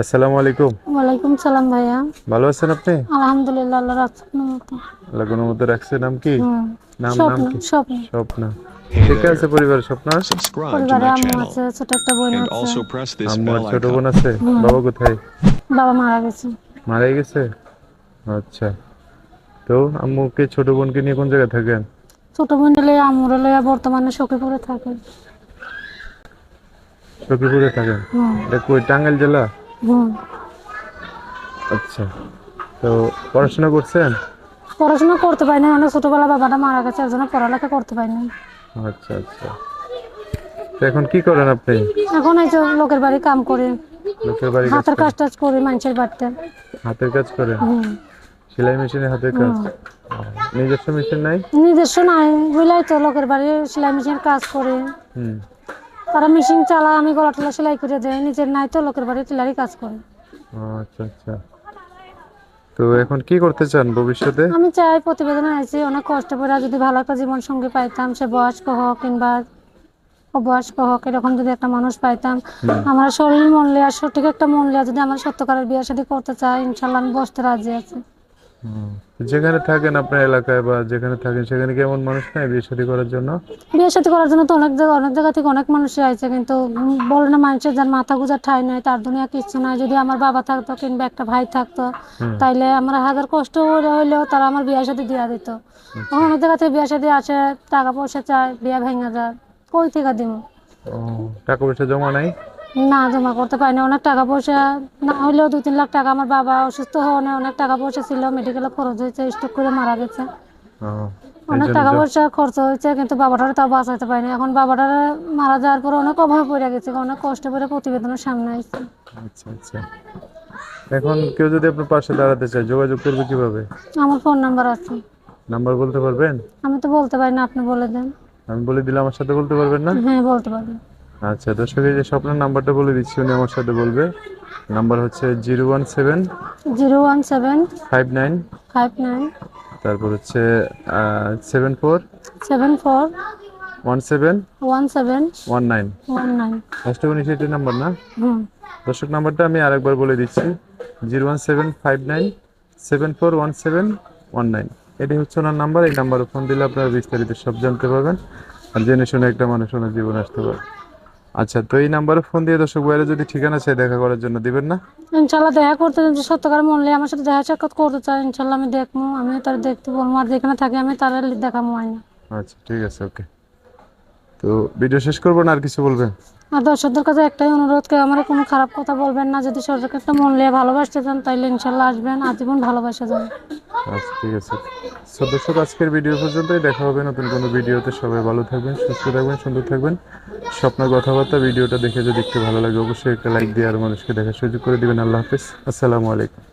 আসসালামু আলাইকুম। ওয়ালাইকুম সালাম ভাইয়া। ভালো আছেন আপনি? আলহামদুলিল্লাহ আল্লাহ রাখছেন মতো আল্লাহ কোনো মতো রাখছে। নাম কি? নাম নাম স্বপ্ন কি? স্বপ্ন। স্বপ্ন। ঠিক আছে পরিবার স্বপ্ন? পরিবারে আম্মু channel আছে ছোট একটা বোন and আছে। also press this আম্মু আর ছোট বোন আছে? বাবা কোথায়? বাবা মারা গেছে। মারা গেছে? আচ্ছা। তো আম্মুকে ছোট বোনকে নিয়ে কোন জায়গায় থাকেন? ছোট বোন হলে আম্মুর হলে বর্তমানে সখীপুরে থাকে সখীপুরে থাকেন? এটা কই টাঙ্গাইল জেলা? আচ্ছা। তো পড়াশোনা করছেন? পড়াশোনা করতে পারিনি অনেক ছোটবেলা বাবাটা মারা গেছে একজন পড়ালেখা করতে পারিনি। আচ্ছা আচ্ছা। তো এখন কি করেন আপনি? এখন এই যে লোকের বাড়ি কাম করে। লোকের বাড়ি কাজ হাতের কাজ টাজ করে মানুষের বাড়িতে। হাতের কাজ করেন? হুম। সেলাই মেশিনে হাতের কাজ? নিজস্ব মেশিন নাই? নিজস্ব নাই বুঝলাই তো লোকের বাড়ি সেলাই মেশিনের কাজ করে। হুম। তারা মেশিন চালায় আমি গলা টলা সেলাই করে দেয় নিজের নাই তো লোকের বাড়ি টেলারই কাজ করে। আচ্ছা আচ্ছা। তো এখন কি করতে চান ভবিষ্যতে? আমি চাই প্রতিবেদনে আছি অনেক কষ্ট করে যদি ভালো একটা জীবন সঙ্গী পাইতাম সে বয়স্ক হোক কিংবা অবয়স্ক হোক এরকম যদি একটা মানুষ পাইতাম আমার শরীর মন লিয়া সঠিক একটা মন লিয়া যদি আমার সত্যকারের বিয়ে শাদী করতে চাই ইনশাল্লাহ আমি বসতে রাজি আছি। যেখানে থাকেন আপনার এলাকায় বা যেখানে থাকেন সেখানে মানুষ নাই বিয়ে শাদী করার জন্য? বিয়ে শাদী করার জন্য তো অনেক জায়গা অনেক জায়গা থেকে অনেক মানুষই আছে কিন্তু বলে না মানুষের যার মাথা গুজার ঠাই নাই তার দুনিয়া কিচ্ছু নাই। যদি আমার বাবা থাকতো কিংবা একটা ভাই থাকতো তাইলে আমার হাজার কষ্ট হইলেও তারা আমার বিয়ে শাদী দিয়া দিত। অনেক জায়গা থেকে বিয়ে শাদী আসে টাকা পয়সা চায় বিয়ে ভেঙে যায় কই থেকে দিব টাকা পয়সা জমা নাই? না জমা করতে পারি না অনেক টাকা পয়সা না হলেও দু তিন লাখ টাকা আমার বাবা অসুস্থ হওয়ার অনেক টাকা পয়সা ছিল। মেডিকেলে খরচ হয়েছে স্ট্রোক করে মারা গেছে। অনেক টাকা পয়সা খরচ হয়েছে কিন্তু বাবাটার তাও বাঁচাতে পারিনি। এখন বাবাটার মারা যাওয়ার পর অনেক অভাবে পড়ে গেছে অনেক কষ্ট করে প্রতিবেদনের সামনে আসছে আচ্ছা আচ্ছা। এখন কেউ যদি আপনার পাশে দাঁড়াতে চায় যোগাযোগ করবে কীভাবে? আমার ফোন নাম্বার আছে। নাম্বার বলতে পারবেন? আমি তো বলতে পারি না আপনি বলে দেন। আমি বলে দিলে আমার সাথে বলতে পারবেন না? হ্যাঁ বলতে পারি আচ্ছা দর্শক এই যে স্বপ্নের নাম্বারটা বলে দিচ্ছি উনি আমার সাথে বলবে। নাম্বার হচ্ছে zero one seven zero one seven five nine five nine তারপর হচ্ছে seven four seven four one seven one seven one nine. One nine. First সেটি নাম্বার না? দর্শক নাম্বারটা আমি আরেকবার বলে দিচ্ছি zero one seven five nine seven four one seven one nine. এটি হচ্ছে ওনার নাম্বার এই নাম্বারে ফোন দিলে আপনারা বিস্তারিত সব জানতে পারবেন। আর জেনে শুনে একটা মানুষ ওনার জীবন আসতে পারে। আচ্ছা তো এই নাম্বারে ফোন দিয়ে দর্শক বাইরে যদি ঠিকানা চাই দেখা করার জন্য দিবেন না? ইনশাল্লাহ দেখা করতে যদি সত্যকার মন লিয়ে আমার সাথে দেখা সাক্ষাৎ করতে চাই ইনশাল্লাহ আমি দেখব। আমি তার দেখতে বলব। আর যেখানে থাকি আমি তার দেখাবো আইনা। আচ্ছা ঠিক আছে ওকে। তো ভিডিও শেষ করব না? আর কিছু বলবেন? আর দর্শকদের কাছে একটাই অনুরোধ কেউ আমার কোনো খারাপ কথা বলবেন না। যদি সরকার একটা মন লিয়ে ভালোবাসতে চান তাইলে ইনশাল্লাহ আসবেন। আজীবন ভালোবাসা যান আচ্ছা ঠিক আছে। সো দর্শক, আজকের ভিডিও পর্যন্তই। দেখা হবে নতুন কোনো ভিডিওতে। সবাই ভালো থাকবেন, সুস্থ থাকবেন, সুন্দর থাকবেন। স্বপ্নের কথাবার্তা, ভিডিওটা দেখে যদি একটু ভালো লাগে, অবশ্যই একটা লাইক দিয়ে আর মানুষকে দেখার সুযোগ করে দেবেন। আল্লাহ হাফিজ। আসসালামু আলাইকুম।